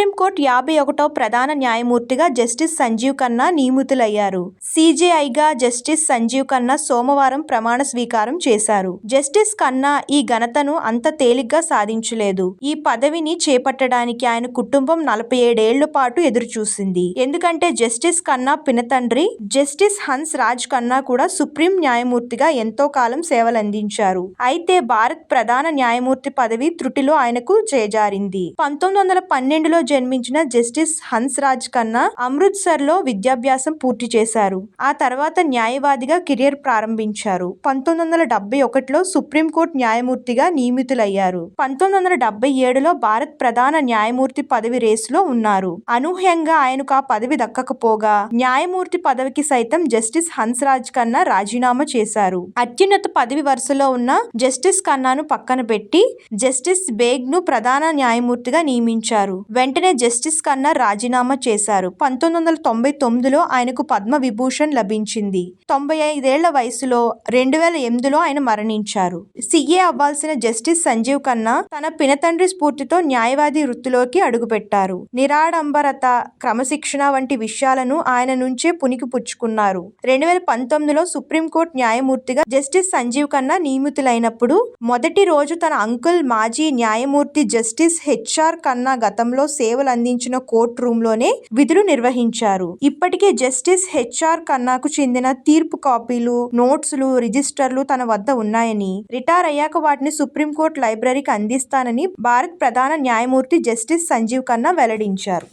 Supreme court యాభై ఒకటో ప్రధాన న్యాయమూర్తిగా జస్టిస్ సంజీవ్ ఖన్నా నియమితులయ్యారు. సిజేఐగా జస్టిస్ సంజీవ్ ఖన్నా సోమవారం ప్రమాణ స్వీకారం చేశారు. జస్టిస్ ఖన్నా ఈ ఘనతను అంత తేలిగ్గా సాధించలేదు. ఈ పదవిని చేపట్టడానికి ఆయన కుటుంబం నలభై ఏడేళ్ళ పాటు ఎదురుచూసింది. ఎందుకంటే జస్టిస్ ఖన్నా పినతండ్రి జస్టిస్ హన్స్ రాజ్ ఖన్నా కూడా సుప్రీం న్యాయమూర్తిగా ఎంతో కాలం సేవలందించారు. అయితే భారత్ ప్రధాన న్యాయమూర్తి పదవి త్రుటిలో ఆయనకు చేజారింది. పంతొమ్మిది వందల పన్నెండులో జన్మించిన జస్టిస్ హన్స్రాజ్ ఖన్నా అమృత్సర్లో విద్యాభ్యాసం పూర్తి చేశారు. ఆ తర్వాత న్యాయవాదిగా కెరియర్ ప్రారంభించారు. పంతొమ్మిది వందల డెబ్బై ఒకటిలో సుప్రీంకోర్టు న్యాయమూర్తిగా నియమితులయ్యారు. పంతొమ్మిది వందల డెబ్బై ఏడులో భారత్ ప్రధాన న్యాయమూర్తి పదవి రేసులో ఉన్నారు. అనూహ్యంగా ఆయనకు ఆ పదవి దక్కకపోగా న్యాయమూర్తి పదవికి సైతం జస్టిస్ హన్స్రాజ్ ఖన్నా రాజీనామా చేశారు. అత్యున్నత పదవి వరుసలో ఉన్న జస్టిస్ ఖన్నాను పక్కన పెట్టి జస్టిస్ బేగ్ను ప్రధాన న్యాయమూర్తిగా నియమించారు. వెంటనే జస్టిస్ ఖన్నా రాజీనామా చేశారు. పంతొమ్మిది వందల తొంభై తొమ్మిదిలో ఆయనకు పద్మ విభూషణ్ లభించింది. తొంభై ఐదేళ్ళ వయసులో రెండు వేల ఎనిమిదిలో ఆయన మరణించారు. సీఏ అవ్వాల్సిన జస్టిస్ సంజీవ్ ఖన్నా తన పినతండ్రి స్ఫూర్తితో న్యాయవాది వృత్తిలోకి అడుగుపెట్టారు. నిరాడంబరత క్రమశిక్షణ వంటి విషయాలను ఆయన నుంచే పునికి పుచ్చుకున్నారు. రెండు వేల పంతొమ్మిదిలో సుప్రీంకోర్టు న్యాయమూర్తిగా జస్టిస్ సంజీవ్ ఖన్నా నియమితులైనప్పుడు మొదటి రోజు తన అంకుల్ మాజీ న్యాయమూర్తి జస్టిస్ హెచ్ఆర్ ఖన్నా గతంలో సేవలు అందించిన కోర్టు రూమ్లోనే విధులు నిర్వహించారు. ఇప్పటికే జస్టిస్ హెచ్ఆర్ ఖన్నాకు చెందిన తీర్పు కాపీలు నోట్స్లు రిజిస్టర్లు తన వద్ద ఉన్నాయని రిటైర్ అయ్యాక వాటిని సుప్రీంకోర్టు లైబ్రరీకి అందిస్తానని భారత్ ప్రధాన న్యాయమూర్తి జస్టిస్ సంజీవ్ ఖన్నా వెల్లడించారు.